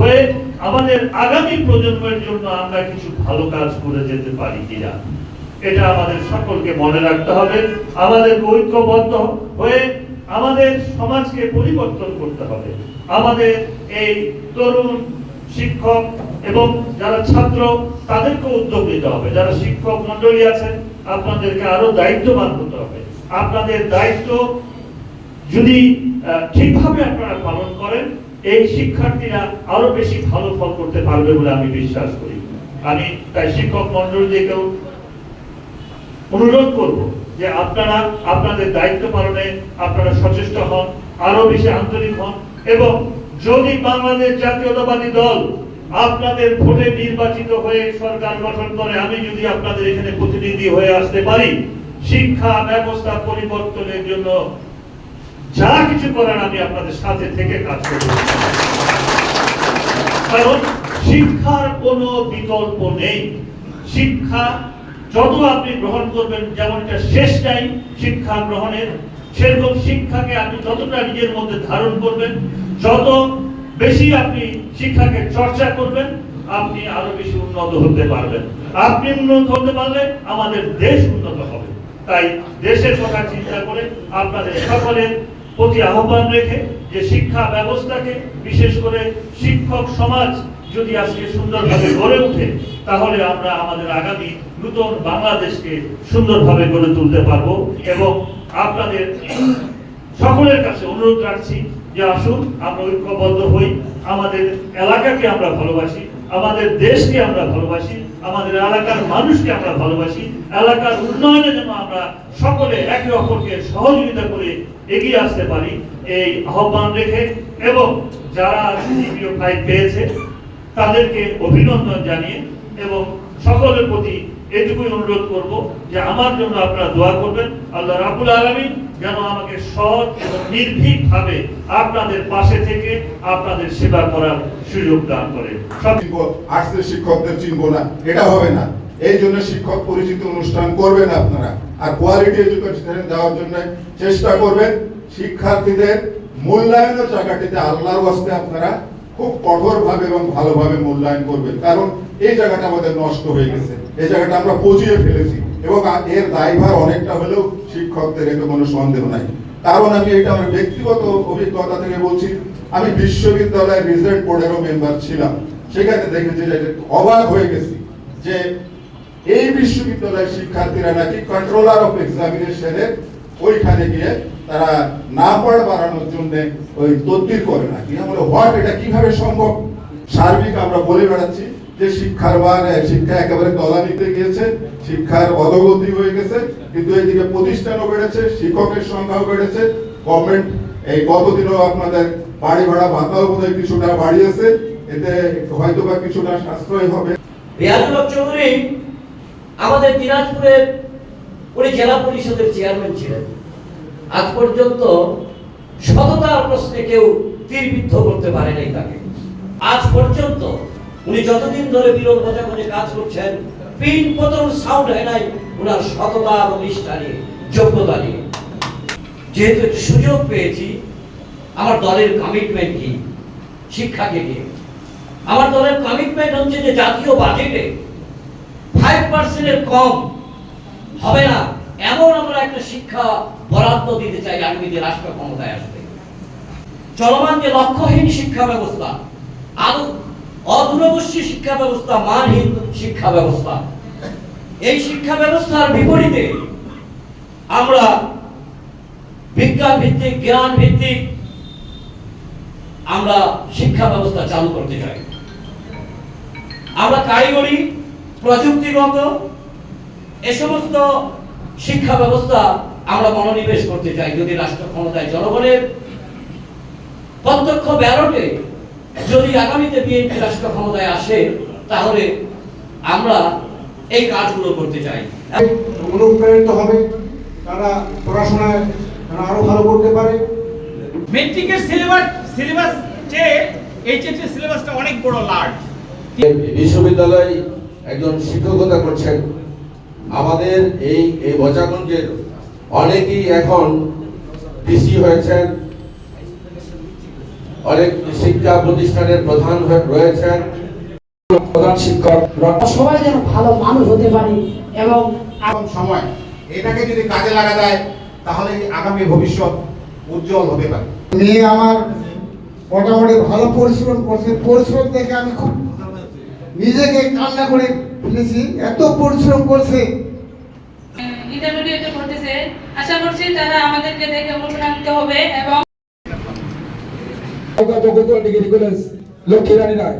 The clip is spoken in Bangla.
হয়ে আমাদের আগামী প্রজন্মের জন্য আমরা কিছু ভালো কাজ করে যেতে পারি কিনা, এটা আমাদের সকলকে মনে রাখতে হবে। আমাদের ঐক্যবদ্ধ হয়ে আমাদের সমাজকে পরিবর্তন করতে হবে। আমাদের এই তরুণ শিক্ষক এবং যারা ছাত্র তাদেরকে উদ্যোগ নিতে হবে। যারা শিক্ষক মন্ডলী আছেন, আপনাদেরকে আরও দায়িত্ববান হতে হবে। আপনাদের দায়িত্ব যদি ঠিকভাবে আপনারা পালন করেন, এই শিক্ষার্থীরা আরও বেশি ভালো ফল করতে পারবে বলে আমি বিশ্বাস করি। আমি তাই শিক্ষক মন্ডলীকেও অনুরোধ করব যে আপনারা আপনাদের দায়িত্ব পালনে আপনারা সচেষ্ট হন, আরও বেশি আন্তরিক হন এবং যদি বাংলাদেশ জাতীয়তাবাদী দল আপনাদের ভোটে নির্বাচিত হয়ে সরকার গঠন করে, আমি যদি আপনাদের এখানে প্রতিনিধি হয়ে আসতে পারি শিক্ষা ব্যবস্থা পরিবর্তনের জন্য যা কিছু করার আমি আপনাদের সাথে থেকে কাজ করব। কারণ শিক্ষার কোনো বিকল্প নেই। শিক্ষা যত আপনি গ্রহণ করবেন যেমন এটা শেষ টাইম শিক্ষা গ্রহণের, সেরকম শিক্ষাকে আপনি যতটা নিজের মধ্যে ধারণ করবেন, যত বেশি আপনি শিক্ষাকে চর্চা করবেন, আপনি আরও বেশি উন্নত হতে পারবেন। আপনি উন্নত হতে পারলে আমাদের দেশ উন্নত হবে। তাই দেশের কথা চিন্তা করে আপনাদের সকলের প্রতি আহ্বান রেখে যে শিক্ষা ব্যবস্থাকে, বিশেষ করে শিক্ষক সমাজ যদি আজকে সুন্দরভাবে গড়ে ওঠে, তাহলে আমরা আমাদের আগামী নূতন বাংলাদেশকে সুন্দরভাবে গড়ে তুলতে পারব এবং আপনাদের সকলের কাছে অনুরোধ রাখছি যে আসুন, আমরা ঐক্যবদ্ধ হই। আমাদের এলাকাকে আমরা ভালোবাসি। আমাদের দেশকে আমরা ভালোবাসি, আমাদের এলাকার মানুষকে আমরা ভালোবাসি, এলাকার উন্নয়নে যেন আমরা সকলে একে অপরকে সহযোগিতা করে এগিয়ে আসতে পারি, এই আহ্বান রেখে এবং যারা জিপিও ফাইভ পেয়েছে, তাদেরকে অভিনন্দন জানিয়ে এবং সকলের প্রতি এটুকুই অনুরোধ করব যে আমার জন্য আপনারা দোয়া করবেন। আল্লাহ রাবুল আলমিন যেন আমাকে সৎ এবং নির্ভীক ভাবে আপনাদের পাশে থেকে আপনাদের সেবা করার সুযোগ দান করে। আর্টসের শিক্ষকদের চিনবো না, এটা হবে না। এই জন্য শিক্ষক পরিচিত অনুষ্ঠান করবেন আপনারা। আর কোয়ালিটি এডুকেশন দেওয়ার জন্য চেষ্টা করবেন। শিক্ষার্থীদের মূল্যায়নের জায়গাটিতে আল্লাহর ওয়াস্তে আপনারা খুব কঠোরভাবে এবং ভালোভাবে মূল্যায়ন করবেন কারণ এই জায়গাটা আমাদের নষ্ট হয়ে গেছে। এই জায়গাটা আমরা পচিয়ে ফেলেছি এবং এর দায়ভার অনেকটা হলেও শিক্ষকদের এতে কোনো সন্দেহ নাই। কারণ আমি এটা আমার ব্যক্তিগত অভিজ্ঞতা থেকে বলছি। আমি বিশ্ববিদ্যালয়ের রিজাল্ট বোর্ডেরও মেম্বার ছিলাম। সেখানে দেখেছি যে অবাক হয়ে গেছি যে এই বিশ্ববিদ্যালয়ের শিক্ষার্থীরা নাকি কন্ট্রোলার অফ এক্সামিনেশনের ওইখানে গিয়ে তারা নাম্বার বাড়ানোর জন্য ওই তদবির করে নাকি আমরা হোয়াট? এটা কীভাবে সম্ভব? সার্বিক আমরা বলে বেড়াচ্ছি যে শিক্ষার এ, শিক্ষা একেবারে তলানিতে গিয়েছে শিক্ষার অধগতি হয়ে গেছে কিন্তু এদিকে প্রতিষ্ঠানও বেড়েছে শিক্ষকের সংখ্যাও বেড়েছে গভর্নমেন্ট এই গতদিনও আপনাদের বাড়ি ভাড়া ভাতাও বোধহয় কিছুটা বাড়িয়েছে এতে হয়তো বা কিছুটা সাশ্রয় হবে। রিয়াজুল হক চৌধুরী আমাদের দিনাজপুরের উনি জেলা পরিষদের চেয়ারম্যান ছিলেন। আজ পর্যন্ত সততার প্রশ্নে কেউ তীরবিদ্ধ করতে পারে নাই তাকে। আজ পর্যন্ত উনি যতদিন ধরে বিরোধ বোঝাবুঝি কাজ করছেন, পিন পতন সাউন্ড হয় নাই ওনার সততা এবং নিষ্ঠা নিয়ে, যোগ্যতা নিয়ে। যেহেতু সুযোগ পেয়েছি, আমার দলের কমিটমেন্ট কি, শিক্ষাকে নিয়ে। আমার দলের কমিটমেন্ট হচ্ছে যে জাতীয় বাজেটে ফাইভ পার্সেন্টের কম হবে না। এমন আমরা একটা শিক্ষা বরাদ্দ দিতে চাই আগামী যে রাষ্ট্র ক্ষমতায় আসবে। চলমান যে লক্ষ্যহীন শিক্ষা ব্যবস্থা আরও অদূরদর্শী শিক্ষা ব্যবস্থা, মানহীন শিক্ষা ব্যবস্থা, এই শিক্ষা ব্যবস্থার বিপরীতে আমরা বিজ্ঞান ভিত্তিক, জ্ঞান ভিত্তিক আমরা শিক্ষা ব্যবস্থা চালু করতে চাই। আমরা কারিগরি, প্রযুক্তিগত এ সমস্ত শিক্ষা ব্যবস্থা আমরা মনোনিবেশ করতে চাই। যদি রাষ্ট্র ক্ষমতায় জনগণের প্রত্যক্ষ ব্যালটে যদি আগামীতে বিএনপি রাষ্ট্র ক্ষমতায় আসে তাহলে আমরা এই কাজগুলো করতে চাই। অনুপ্রাণিত হবে তারা পড়াশোনায় তারা আরও ভালো করতে পারে। মেট্রিকের সিলেবাস সিলেবাস চেয়ে এইচএসসি সিলেবাসটা অনেক বড় লার্জ বিশ্ববিদ্যালয়ে একজন শিক্ষকতা করছেন। আমাদের এই এই বচাগঞ্জের অনেকেই এখন ডিসি হয়েছেন অনেক শিক্ষা প্রতিষ্ঠানের প্রধান হয়ে- রয়েছেন। প্রধান শিক্ষক সবাই যেন ভালো মানুষ হতে পারে এবং এখন সময় এটাকে যদি কাজে লাগা যায় তাহলে আগামী ভবিষ্যৎ উজ্জ্বল হবে পারে। মেয়ে আমার মোটামুটি ভালো পরিশ্রম করছে পরিশ্রম দেখে আমি খুব নিজেকে কান্না করে ফেলেছি। এত পরিশ্রম করছে। ইন্টারমিডিয়েটে পড়তেছে আশা করছি তারা আমাদেরকে দেখে অনুপ্রাণিত হবে এবং লক্ষ্মী রানী রায়।